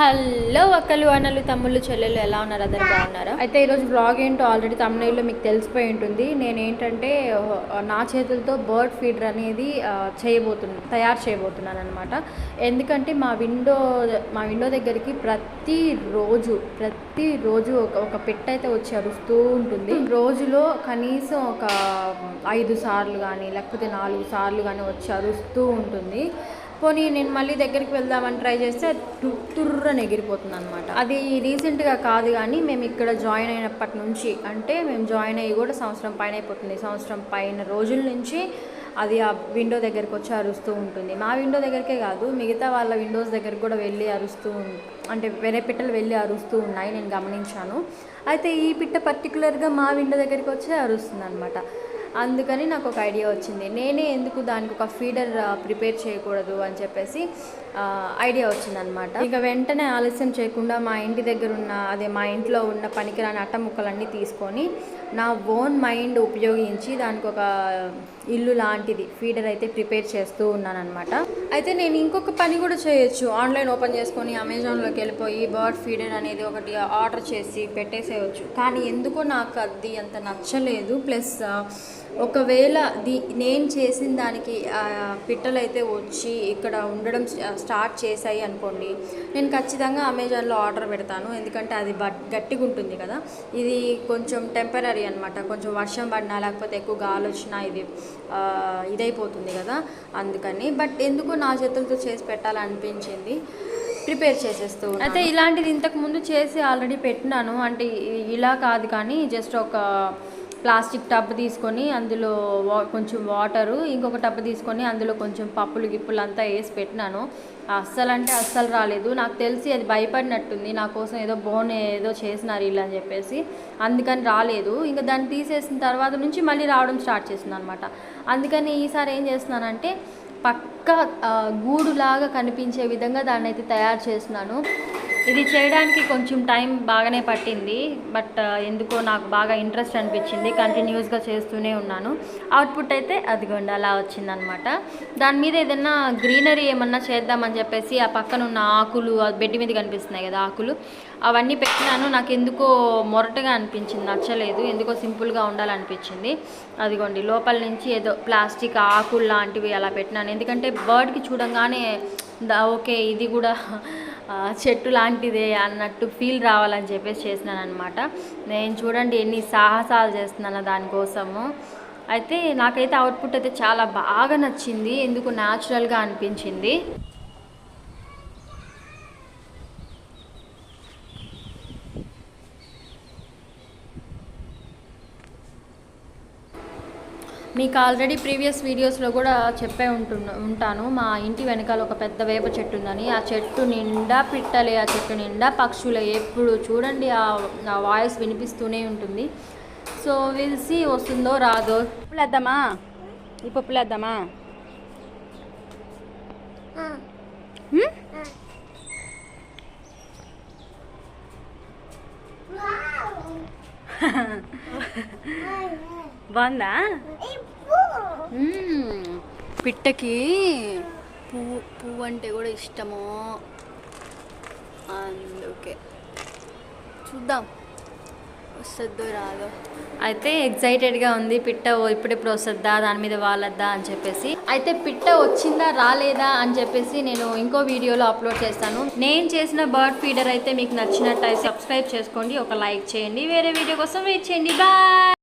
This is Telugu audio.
హలో అక్కలు అన్నలు తమ్ముళ్ళు చెల్లెలు ఎలా ఉన్నారు? అందరు బాగున్నారా? అయితే ఈరోజు బ్లాగ్ ఏంటో ఆల్రెడీ తమిళలో మీకు తెలిసిపోయి ఉంటుంది. నేను ఏంటంటే నా చేతులతో బర్డ్ ఫీడర్ అనేది ఆ, చేయబోతున్నాను తయారు చేయబోతున్నాను అనమాట ఎందుకంటే మా విండో మా విండో దగ్గరికి ప్రతిరోజు ప్రతిరోజు ఒక ఒక పెట్ట అయితే వచ్చి అరుస్తూ ఉంటుంది. రోజులో కనీసం ఒక ఐదు సార్లు కానీ లేకపోతే నాలుగు సార్లు కానీ వచ్చి అరుస్తూ ఉంటుంది. పోనీ నేను మళ్ళీ దగ్గరికి వెళ్దామని ట్రై చేస్తే టు- తుర్రని ఎగిరిపోతుంది అనమాట అది రీసెంట్గా కాదు కానీ మేము ఇక్కడ జాయిన్ అయినప్పటి నుంచి అంటే మేము జాయిన్ అయ్యి కూడా సంవత్సరం పైన అయిపోతుంది. సంవత్సరం పైన రోజుల నుంచి అది ఆ విండో దగ్గరికి వచ్చి అరుస్తూ ఉంటుంది. మా విండో దగ్గరికే కాదు మిగతా వాళ్ళ విండోస్ దగ్గరికి కూడా వెళ్ళి అరుస్తూ ఉం- అంటే వేరే పిట్టలు వెళ్ళి అరుస్తూ ఉన్నాయి నేను గమనించాను. అయితే ఈ పిట్ట పర్టికులర్గా మా విండో దగ్గరికి వచ్చి అరుస్తుంది అనమాట అందుకని నాకు ఒక ఐడియా వచ్చింది. నేనే ఎందుకు దానికి ఒక ఫీడర్ ప్రిపేర్ చేయకూడదు అని చెప్పేసి ఐడియా వచ్చిందనమాట ఇక వెంటనే ఆలస్యం చేయకుండా మా ఇంటి దగ్గర ఉన్న అదే మా ఇంట్లో ఉన్న పనికిరాని అట్ట ముక్కలన్నీ తీసుకొని నా ఓన్ మైండ్ ఉపయోగించి దానికి ఒక ఇల్లు లాంటిది ఫీడర్ అయితే ప్రిపేర్ చేస్తూ ఉన్నానమాట అయితే నేను ఇంకొక పని కూడా చేయొచ్చు. ఆన్లైన్ ఓపెన్ చేసుకొని అమెజాన్లోకి వెళ్ళిపోయి బర్డ్ ఫీడర్ అనేది ఒకటి ఆర్డర్ చేసి పెట్టేసేయచ్చు. కానీ ఎందుకో నాకు అది అంత నచ్చలేదు. ప్లస్ ఒకవేళ ది నేను చేసిన దానికి పిట్టలైతే వచ్చి ఇక్కడ ఉండడం స్టార్ట్ చేశాయి అనుకోండి నేను ఖచ్చితంగా అమెజాన్లో ఆర్డర్ పెడతాను. ఎందుకంటే అది గట్టిగా ఉంటుంది కదా. ఇది కొంచెం టెంపరీ అనమాట కొంచెం వర్షం పడినా లేకపోతే ఎక్కువ గాలి వచ్చినా ఇది ఇదైపోతుంది కదా. అందుకని బట్ ఎందుకో నా చేతులతో చేసి పెట్టాలనిపించింది. ప్రిపేర్ చేసేస్తూ అయితే ఇలాంటిది ఇంతకుముందు చేసి ఆల్రెడీ పెట్టినాను. అంటే ఇలా కాదు కానీ జస్ట్ ఒక ప్లాస్టిక్ టబ్ తీసుకొని అందులో వా కొంచెం వాటరు ఇంకొక టబ్ తీసుకొని అందులో కొంచెం పప్పులు గిప్పులు అంతా వేసి పెట్టినాను. అస్సలు అంటే అస్సలు రాలేదు. నాకు తెలిసి అది భయపడినట్టుంది. నా కోసం ఏదో బోన్ ఏదో చేసినారు ఇలా అని చెప్పేసి. అందుకని రాలేదు. ఇంకా దాన్ని తీసేసిన తర్వాత నుంచి మళ్ళీ రావడం స్టార్ట్ చేసింది అనమాట అందుకని ఈసారి ఏం చేస్తున్నానంటే పక్క గూడులాగా కనిపించే విధంగా దాన్ని అయితే తయారు చేస్తున్నాను. ఇది చేయడానికి కొంచెం టైం బాగానే పట్టింది బట్ ఎందుకో నాకు బాగా ఇంట్రెస్ట్ అనిపించింది కంటిన్యూస్గా చేస్తూనే ఉన్నాను. అవుట్పుట్ అయితే అదిగోండి అలా వచ్చిందనమాట. దాని మీద ఏదైనా గ్రీనరీ ఏమన్నా చేద్దామని చెప్పేసి ఆ పక్కన ఉన్న ఆకులు బెడ్ మీద కనిపిస్తున్నాయి కదా ఆకులు అవన్నీ పెట్టినాను. నాకు ఎందుకో మొరటగా అనిపించింది నచ్చలేదు. ఎందుకో సింపుల్గా ఉండాలనిపించింది. అదిగోండి లోపల నుంచి ఏదో ప్లాస్టిక్ ఆకులు లాంటివి అలా పెట్టినాను. ఎందుకంటే బర్డ్కి చూడంగానే ఓకే ఇది కూడా చెట్టు లాంటిదే అన్నట్టు ఫీల్ రావాలని చెప్పేసి చేసినాను అనమాట నేను చూడండి ఎన్ని సాహసాలు చేస్తున్నాను దానికోసము. అయితే నాకైతే అవుట్పుట్ అయితే చాలా బాగా నచ్చింది. ఎందుకు న్యాచురల్గా అనిపించింది. మీకు ఆల్రెడీ ప్రీవియస్ వీడియోస్లో కూడా చెప్పే ఉంటున్న ఉంటాను. మా ఇంటి వెనకాల ఒక పెద్ద వేప చెట్టు ఉందని. ఆ చెట్టు నిండా పిట్టలే ఆ చెట్టు నిండా పక్షులే. ఎప్పుడు చూడండి ఆ వాయిస్ వినిపిస్తూనే ఉంటుంది. సో విల్సి వస్తుందో రాదో. పప్పులు వేద్దామా ఈ పప్పులు వేద్దామా హ్మ్? బాగుందా. పిట్టకి పువ్వు పువ్వు అంటే కూడా ఇష్టము. అందుకే. చూద్దాం. వస్తుందో రాదో. అయితే ఎగ్జైటెడ్గా ఉంది పిట్ట ఇప్పుడెప్పుడు వస్తుందా దాని మీద వాళ్ళద్దా అని చెప్పేసి. అయితే పిట్ట వచ్చిందా రాలేదా అని చెప్పేసి నేను ఇంకో వీడియోలో అప్లోడ్ చేస్తాను. నేను చేసిన బర్డ్ ఫీడర్ అయితే మీకు నచ్చినట్టు సబ్స్క్రైబ్ చేసుకోండి ఒక లైక్ చేయండి. వేరే వీడియో కోసం వెయిట్ చేయండి. బాయ్!